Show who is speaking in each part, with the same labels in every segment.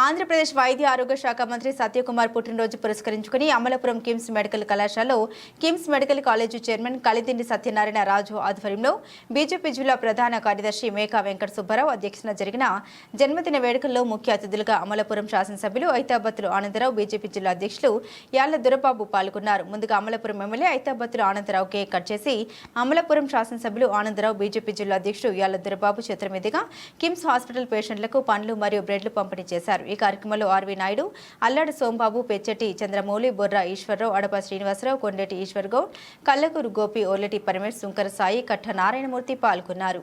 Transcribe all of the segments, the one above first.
Speaker 1: ఆంధ్రప్రదేశ్ వైద్య ఆరోగ్య శాఖ మంత్రి సత్యకుమార్ పుట్టినరోజు పురస్కరించుకుని అమలాపురం కిమ్స్ మెడికల్ కళాశాలలో KIMS medical college chairman Kalidindi Satyanarayana Raju ఆధ్వర్యంలో బీజేపీ జిల్లా ప్రధాన కార్యదర్శి మేకా వెంకట సుబ్బారావు అధ్యక్షతన జరిగిన జన్మదిన వేడుకల్లో ముఖ్య అతిథులుగా అమలాపురం శాసనసభ్యులు ఐతాబత్తులు ఆనందరావు బీజేపీ జిల్లా అధ్యక్షులు యాళ్ళ దురబాబు పాల్గొన్నారు. ముందుగా Amalapuram MLA Aithabathulu Anandarao cake cut చేసి అమలాపురం శాసనసభ్యులు ఆనందరావు బీజేపీ జిల్లా అధ్యక్షుడు యాళ్ళ దురబాబు చేతుల మీదుగా కిమ్స్ హాస్పిటల్ పేషెంట్లకు పండ్లు మరియు బ్రెడ్లు పంపిణీ చేశారు. ఈ కార్యక్రమంలో ఆర్వి నాయుడు అల్లాడి సోంబాబు పెచ్చటి చంద్రమౌళి బొర్రా ఈశ్వరరావు అడప శ్రీనివాసరావు కొండటి ఈశ్వర్ గౌడ్ కల్లకూరు గోపి ఓర్లటి పరమేష్ శుంకర సాయి కట్ట నారాయణమూర్తి పాల్గొన్నారు.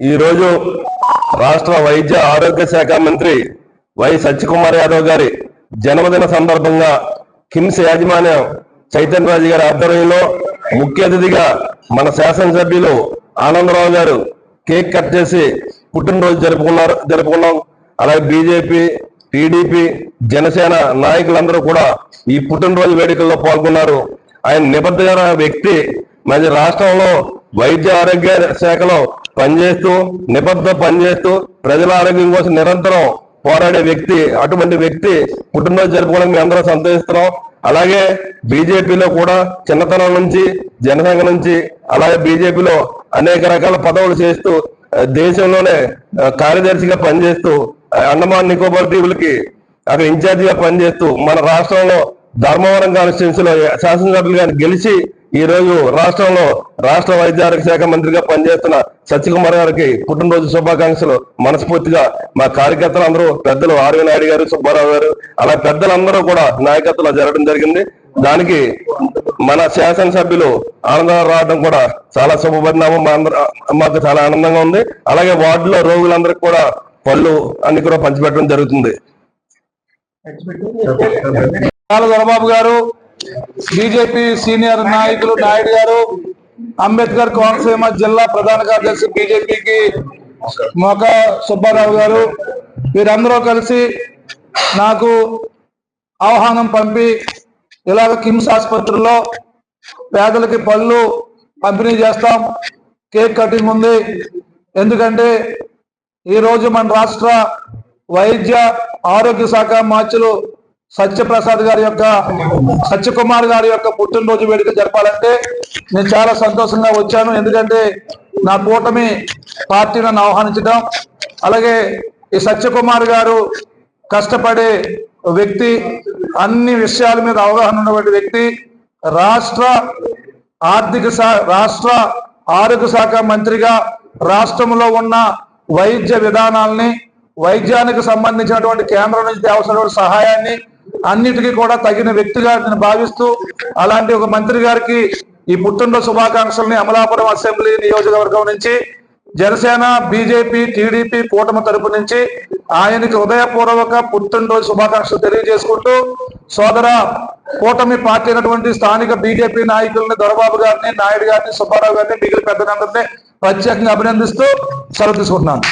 Speaker 2: ఈరోజు రాష్ట్ర వైద్య ఆరోగ్య శాఖ మంత్రి వై సత్యకుమార్ యాదవ్ గారి జన్మదిన సందర్భంగా కిమ్స్ యాజమాన్యం చైతన్య రాజు గారి ఆధ్వర్యంలో ముఖ్య అతిథిగా మన శాసనసభ్యులు ఆనందరావు గారు కేక్ కట్ చేసి పుట్టినరోజు జరుపుకున్నారు జరుపుకున్నాం. అలాగే బీజేపీ టీడీపీ జనసేన నాయకులందరూ కూడా ఈ పుట్టినరోజు వేడుకల్లో పాల్గొన్నారు. ఆయన నిబద్ధమైన వ్యక్తి. మరి రాష్ట్రంలో వైద్య ఆరోగ్య శాఖలో పనిచేస్తూ నిబద్ధ పనిచేస్తూ ప్రజల ఆరోగ్యం కోసం నిరంతరం పోరాడే వ్యక్తి అటువంటి వ్యక్తి పుట్టినరోజు జరుపుకోవడానికి మేము అందరం సంతోషిస్తున్నాం. అలాగే బీజేపీలో కూడా చిన్నతనం నుంచి జనసంఘ నుంచి అలాగే బీజేపీలో అనేక రకాల పదవులు చేస్తూ దేశంలోనే కార్యదర్శిగా పనిచేస్తూ అండమాన్ నికోబార్ దీవులకి అక్కడ ఇన్ఛార్జిగా పనిచేస్తూ మన రాష్ట్రంలో ధర్మవరం కాన్స్టిట్యున్సీలో శాసనసభ్యులుగా గెలిచి ఈ రోజు రాష్ట్రంలో రాష్ట్ర వైద్య ఆరోగ్య శాఖ మంత్రిగా పనిచేస్తున్న సత్యకుమార్ గారికి పుట్టినరోజు శుభాకాంక్షలు. మనస్ఫూర్తిగా మా కార్యకర్తలు అందరూ పెద్దలు ఆర్వి నాయుడు గారు సుబ్బారావు గారు అలా పెద్దలందరూ కూడా నాయకత్వంలో జరగడం జరిగింది. దానికి మన శాసనసభ్యులు ఆనందరావు రావడం కూడా చాలా శుభపరిణామం. మా మాకు చాలా ఆనందంగా ఉంది. అలాగే వార్డులో రోగులందరికి కూడా పళ్ళు అన్ని కూడా పంచిపెట్టడం జరుగుతుంది.
Speaker 3: దొరబాబు గారు బీజేపీ సీనియర్ నాయకులు నాయుడు గారు అంబేద్కర్ కోనసీమ జిల్లా ప్రధాన కార్యదర్శి బీజేపీకి మొక సుబ్బారావు గారు వీరందరూ కలిసి నాకు ఆహ్వానం పంపి ఇలాగ కిమ్స్ ఆసుపత్రిలో పేదలకి పళ్ళు పంపిణీ చేస్తాం. కేక్ కటింగ్ ఉంది. ఎందుకంటే ఈరోజు మన రాష్ట్ర వైద్య ఆరోగ్య శాఖ మార్చులు సత్యప్రసాద్ గారి యొక్క సత్యకుమార్ గారి యొక్క పుట్టినరోజు వేడుక జరపాలంటే నేను చాలా సంతోషంగా వచ్చాను. ఎందుకంటే నా కూటమి పార్టీ నన్ను ఆహ్వానించడం. అలాగే ఈ సత్యకుమార్ గారు కష్టపడే వ్యక్తి అన్ని విషయాల మీద అవగాహన ఉన్నటువంటి వ్యక్తి రాష్ట్ర ఆర్థిక శా రాష్ట్ర ఆరోగ్య శాఖ మంత్రిగా రాష్ట్రంలో ఉన్న వైద్య విధానాల్ని వైద్యానికి సంబంధించినటువంటి కేంద్రం నుంచి తేవలసినటువంటి సహాయాన్ని అన్నిటికీ కూడా తగిన వ్యక్తిగా నేను భావిస్తూ అలాంటి ఒక మంత్రి గారికి ఈ పుట్టినరోజు శుభాకాంక్షల్ని అమలాపురం అసెంబ్లీ నియోజకవర్గం నుంచి జనసేన బీజేపీ టీడీపీ కూటమి తరపు నుంచి ఆయనకి హృదయపూర్వక పుట్టినరోజు శుభాకాంక్షలు తెలియజేసుకుంటూ సోదర కూటమి పార్టీ అయినటువంటి స్థానిక బీజేపీ నాయకుల్ని దొరబాబు గారిని నాయుడు గారిని సుబ్బారావు గారిని మిగిలిన పెద్దలందరినీ ప్రత్యేకంగా అభినందిస్తూ సెలవు తీసుకుంటున్నాను.